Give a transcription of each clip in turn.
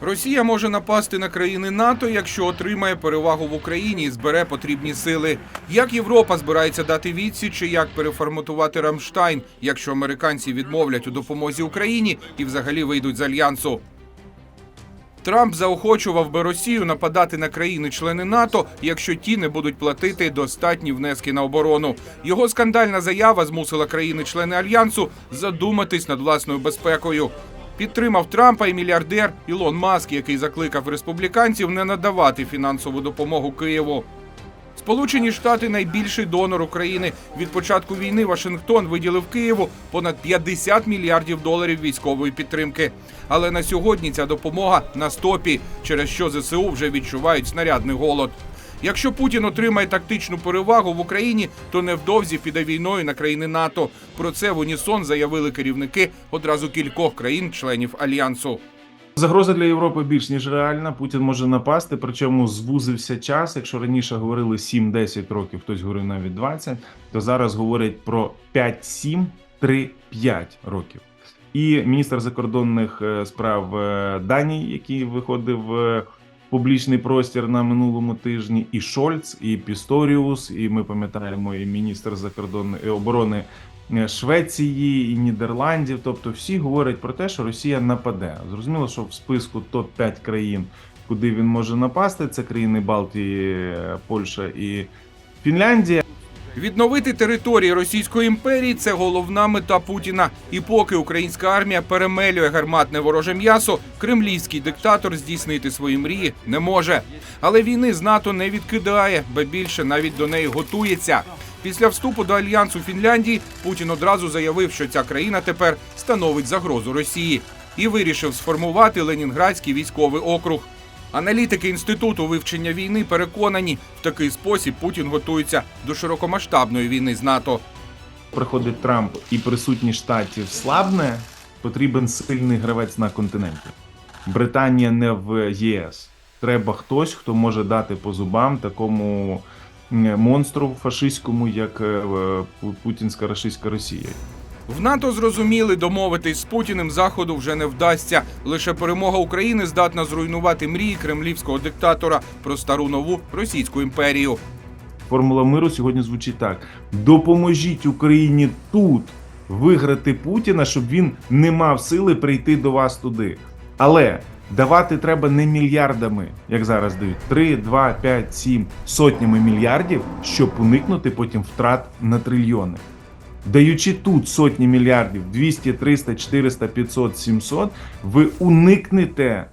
Росія може напасти на країни НАТО, якщо отримає перевагу в Україні і збере потрібні сили. Як Європа збирається дати відсіч, і як переформатувати Рамштайн, якщо американці відмовлять у допомозі Україні і взагалі вийдуть з альянсу? Трамп заохочував би Росію нападати на країни-члени НАТО, якщо ті не будуть платити достатні внески на оборону. Його скандальна заява змусила країни-члени альянсу задуматись над власною безпекою. Підтримав Трампа і мільярдер Ілон Маск, який закликав республіканців не надавати фінансову допомогу Києву. Сполучені Штати найбільший донор України. Від початку війни Вашингтон виділив Києву понад 50 мільярдів доларів військової підтримки. Але на сьогодні ця допомога на стопі, через що ЗСУ вже відчувають снарядний голод. Якщо Путін отримає тактичну перевагу в Україні, то невдовзі піде війною на країни НАТО. Про це в унісон заявили керівники одразу кількох країн-членів альянсу. Загроза для Європи більш ніж реальна. Путін може напасти, причому звузився час. Якщо раніше говорили 7-10 років, хтось говорив навіть 20, то зараз говорять про 5-7, 3-5 років. І міністр закордонних е, справ е, Данії, який виходив в публічний простір на минулому тижні, і Шольц, і Пісторіус, і ми пам'ятаємо, і міністр закордонної оборони е, Швеції і Нідерландів. Тобто всі говорять про те, що Росія нападе. Зрозуміло, що в списку топ 5 країн, куди він може напасти, це країни Балтії, е, Польща і Фінляндія. Відновити території Російської імперії це головна мета Путіна. І поки українська армія перемелює гарматне вороже м'ясо, кремлівський диктатор здійснити свої мрії не може. Але війни з НАТО не відкидає, ба більше навіть до неї готується. Після вступу до альянсу Фінляндії Путін одразу заявив, що ця країна тепер становить загрозу Росії, і вирішив сформувати Ленінградський військовий округ. Аналітики інституту вивчення війни переконані, в такий спосіб Путін готується до широкомасштабної війни з НАТО. Приходить Трамп і присутність штатів слабне, потрібен сильний гравець на континенті. Британія не в ЄС. Треба хтось, хто може дати по зубам такому монстру фашистському, як е, путінська рашистська Росія. В НАТО зрозуміли, домовитись з Путіним заходу вже не вдасться. Лише перемога України здатна зруйнувати мрії кремлівського диктатора про стару нову російську імперію. Формула миру сьогодні звучить так: допоможіть Україні тут виграти Путіна, щоб він не мав сили прийти до вас туди. Але давати треба не мільярдами, як зараз дають 3, 2, 5, 7, сотнями мільярдів, щоб уникнути потім втрат на трильйони. Даючи тут сотні мільярдів 200, 300, 400, 500, 700, ви уникнете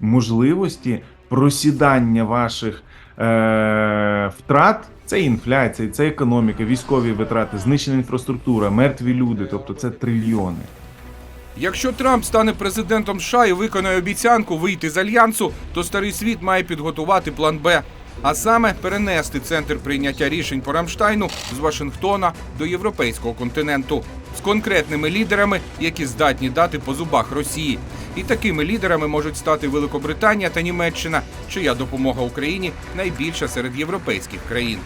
можливості просідання ваших е, втрат. Це інфляція, це економіка, військові витрати, знищена інфраструктура, мертві люди, тобто це трильйони. Якщо Трамп стане президентом США і виконає обіцянку вийти з альянсу, то старий світ має підготувати план Б. А саме перенести центр прийняття рішень по Рамштайну з Вашингтона до європейського континенту з конкретними лідерами, які здатні дати по зубах Росії. І такими лідерами можуть стати Великобританія та Німеччина, чия допомога Україні найбільша серед європейських країн.